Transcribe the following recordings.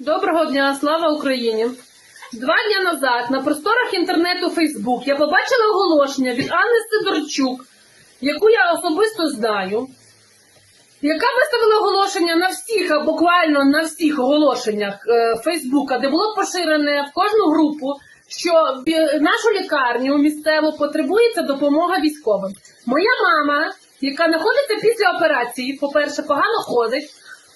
Доброго дня, слава Україні! Два дні назад на просторах інтернету Фейсбук я побачила оголошення від Анни Сидорчук, яку я особисто знаю, яка виставила оголошення на всіх, а буквально на всіх оголошеннях е, Фейсбука, де було поширене в кожну групу, що бі- нашу лікарню місцеву потребується допомога військовим. Моя мама, яка знаходиться після операції, по-перше, погано ходить.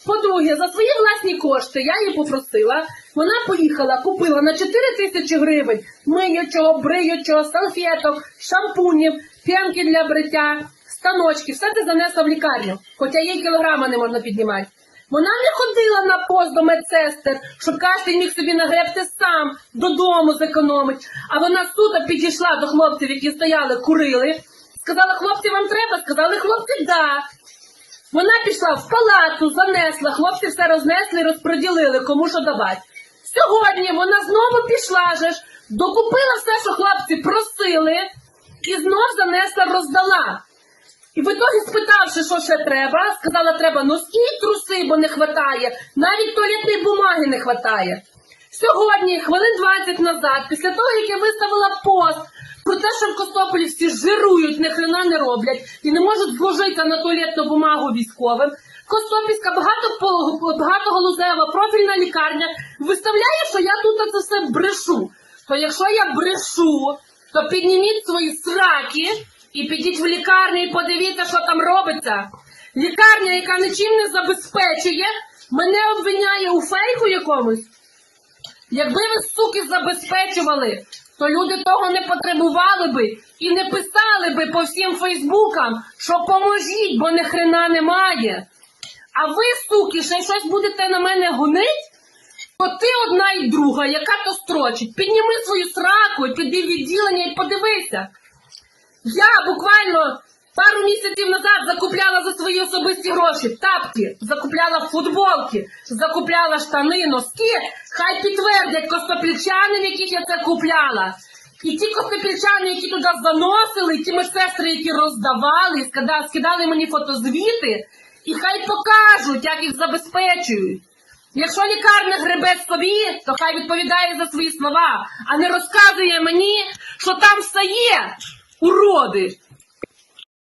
По-друге, за свої власні кошти я її попросила. Вона поїхала, купила на 4 тисячі гривень миючого, бриючого, салфеток, шампунів, п'янки для бриття, станочки. Все це занесла в лікарню, хоча їй кілограма не можна піднімати. Вона не ходила на пост до медсестер, щоб кожен міг собі нагребти сам додому зекономить. А вона суто підійшла до хлопців, які стояли, курили. Сказала, хлопці, вам треба? Сказали, хлопці, да. Вона пішла в палату, занесла, хлопці все рознесли і розподілили, кому що давати. Сьогодні вона знову пішла же ж, докупила все, що хлопці просили, і знов занесла, роздала. І в ітогі, спитавши, що ще треба, сказала, треба носки труси, бо не хватає, навіть туалетної бумаги не хватає. Сьогодні, хвилин 20 назад, після того, як я виставила пост про те, що в Костополі всі жирують, ні хрена не роблять і не можуть зложитися на туалетну бумагу військовим, Костопільська багато, багатоголузева профільна лікарня виставляє, що я тут це все брешу. То якщо я брешу, то підніміть свої сраки і підіть в лікарню і подивіться, що там робиться. Лікарня, яка нічим не забезпечує, мене обвиняє у фейку якомусь. Якби ви, суки, забезпечували, то люди того не потребували би і не писали би по всім фейсбукам, що поможіть, бо ні хрена немає. А ви, суки, ще щось будете на мене гонить? То ти одна і друга, яка то строчить. Підніми свою сраку піди відділення і подивися. Я буквально пару місяців назад закупляла за свої особисті гроші тапки, закупляла футболки, закупляла штани, носки. Хай підтвердять костопільчани, в яких я це купляла. І ті костопільчани, які туди заносили, і ті медсестри, які роздавали, скидали мені фотозвіти, і хай покажуть, як їх забезпечують. Якщо лікарня гребе собі, то хай відповідає за свої слова, а не розказує мені, що там все є, уроди.